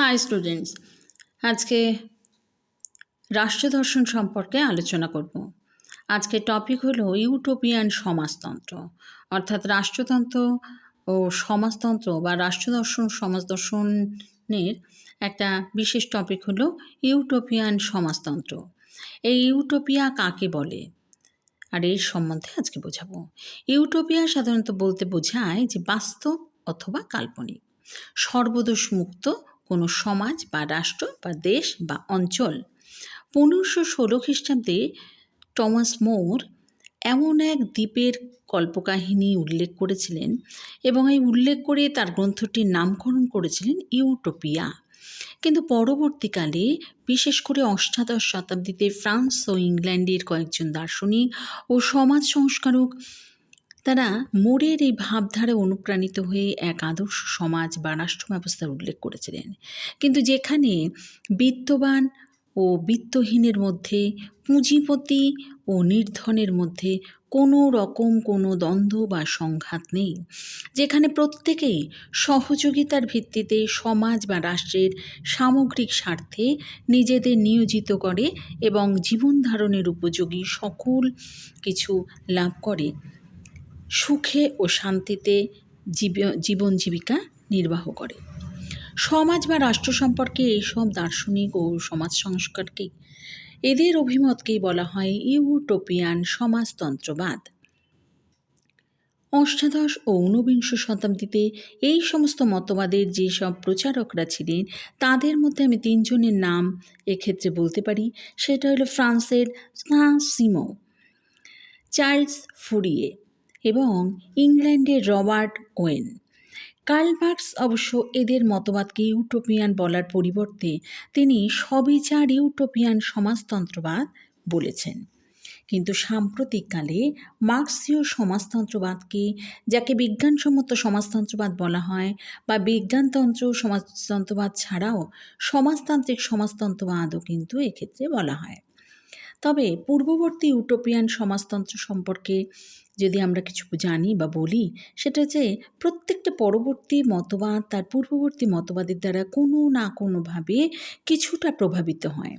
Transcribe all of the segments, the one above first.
High students আজকে রাষ্ট্রদর্শন সম্পর্কে আলোচনা করব। আজকে টপিক হলো ইউটোপিয়ান সমাজতন্ত্র, অর্থাৎ রাষ্ট্রতন্ত্র ও সমাজতন্ত্র বা রাষ্ট্রদর্শন সমাজ দর্শনের একটা বিশেষ টপিক হলো ইউটোপিয়ান সমাজতন্ত্র। এই ইউটোপিয়া কাকে বলে? আর এর সম্বন্ধে আজকে বোঝাবো। ইউটোপিয়া সাধারণত বলতে বোঝায় যে বাস্তব অথবা কাল্পনিক সর্বদোষ মুক্ত কোনো সমাজ বা রাষ্ট্র বা দেশ বা অঞ্চল। পনেরোশো ষোলো খ্রিস্টাব্দে টমাস মোর এমন এক দ্বীপের কল্পকাহিনী উল্লেখ করেছিলেন এবং এই উল্লেখ করে তার গ্রন্থটির নামকরণ করেছিলেন ইউটোপিয়া। কিন্তু পরবর্তীকালে, বিশেষ করে অষ্টাদশ শতাব্দীতে ফ্রান্স ও ইংল্যান্ডের কয়েকজন দার্শনিক ও সমাজ সংস্কারক তারা মোরের এই ভাবধারা অনুপ্রাণিত হয়ে এক আদর্শ সমাজ বা রাষ্ট্র ব্যবস্থার উল্লেখ করেছিলেন। কিন্তু যেখানে বিত্তবান ও বিত্তহীনের মধ্যে, পুঁজিপতি ও নির্ধনের মধ্যে কোনো রকম কোনো দ্বন্দ্ব বা সংঘাত নেই, যেখানে প্রত্যেকেই সহযোগিতার ভিত্তিতে সমাজ বা রাষ্ট্রের সামগ্রিক স্বার্থে নিজেদের নিয়োজিত করে এবং জীবন ধারণের উপযোগী সকল কিছু লাভ করে। সুখে ও শান্তিতে জীবন জীবিকা নির্বাহ করে। সমাজ বা রাষ্ট্র সম্পর্কে এইসব দার্শনিক ও সমাজ সংস্কারকে, এদের অভিমতকেই বলা হয় ইউটোপিয়ান সমাজতন্ত্রবাদ। অষ্টাদশ ও ঊনবিংশ শতাব্দীতে এই সমস্ত মতবাদের যেসব প্রচারকরা ছিলেন, তাদের মধ্যে আমি তিনজনের নাম এক্ষেত্রে বলতে পারি, সেটা হলো ফ্রান্সের সিমো, চার্লস ফুরিয়ে। এবং ইংল্যান্ডের রবার্ট ওয়েন কার্ল মার্কস অবশ্য এদের মতবাদকে ইউটোপিয়ান বলার পরিবর্তে তিনি সবিচার ইউটোপিয়ান সমাজতন্ত্রবাদ বলেছেন। কিন্তু সাম্প্রতিককালে মার্ক্সীয় সমাজতন্ত্রবাদকে, যাকে বিজ্ঞানসম্মত সমাজতন্ত্রবাদ বলা হয় বা বিজ্ঞানতন্ত্র সমাজতন্ত্রবাদ ছাড়াও সমাজতান্ত্রিক সমাজতন্ত্রবাদও কিন্তু এক্ষেত্রে বলা হয়। তবে পূর্ববর্তী ইউটোপিয়ান সমাজতন্ত্র সম্পর্কে যদি আমরা কিছু জানি বা বলি, সেটা হচ্ছে প্রত্যেকটা পরবর্তী মতবাদ তার পূর্ববর্তী মতবাদের দ্বারা কোনো না কোনোভাবে কিছুটা প্রভাবিত হয়।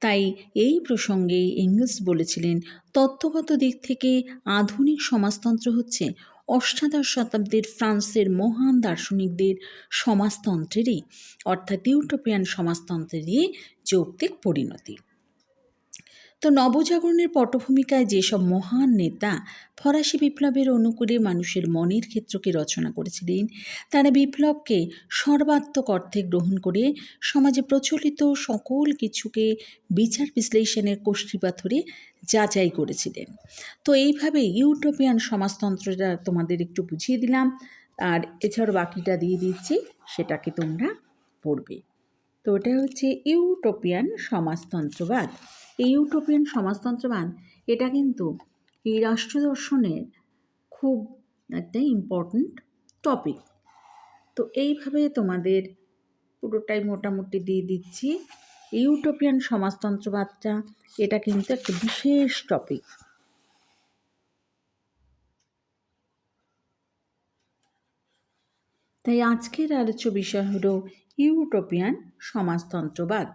তাই এই প্রসঙ্গে ইংলিশ বলেছিলেন, তত্ত্বগত দিক থেকে আধুনিক সমাজতন্ত্র হচ্ছে অষ্টাদশ শতাব্দীর ফ্রান্সের মহান দার্শনিকদের সমাজতন্ত্রেরই, অর্থাৎ ইউটোপিয়ান সমাজতন্ত্রেরই যৌক্তিক পরিণতি। তো নবজাগরণের পটভূমিকায় যেসব মহান নেতা ফরাসি বিপ্লবের অনুকূলে মানুষের মনের ক্ষেত্রকে রচনা করেছিলেন, তারা বিপ্লবকে সর্বাত্মক অর্থে গ্রহণ করে সমাজে প্রচলিত সকল কিছুকে বিচার বিশ্লেষণের কোষ্ঠী পাথরে যাচাই করেছিলেন। তো এইভাবে ইউটোপিয়ান সমাজতন্ত্রটা তোমাদের একটু বুঝিয়ে দিলাম, আর এছাড়াও বাকিটা দিয়ে দিচ্ছি, সেটাকে তোমরা পড়বে। তো ওটা হচ্ছে ইউটোপিয়ান সমাজতন্ত্রবাদ। এই ইউটোপিয়ান সমাজতন্ত্রবাদ এটা কিন্তু এই রাষ্ট্র দর্শনের খুব একটা ইম্পর্ট্যান্ট টপিক তো এইভাবে তোমাদের পুরোটাই মোটামুটি দিয়ে দিচ্ছি। ইউটোপিয়ান সমাজতন্ত্রবাদটা, এটা কিন্তু একটা বিশেষ টপিক তাই আজকের আলোচ্য বিষয় হলো ইউটোপিয়ান সমাজতন্ত্রবাদ।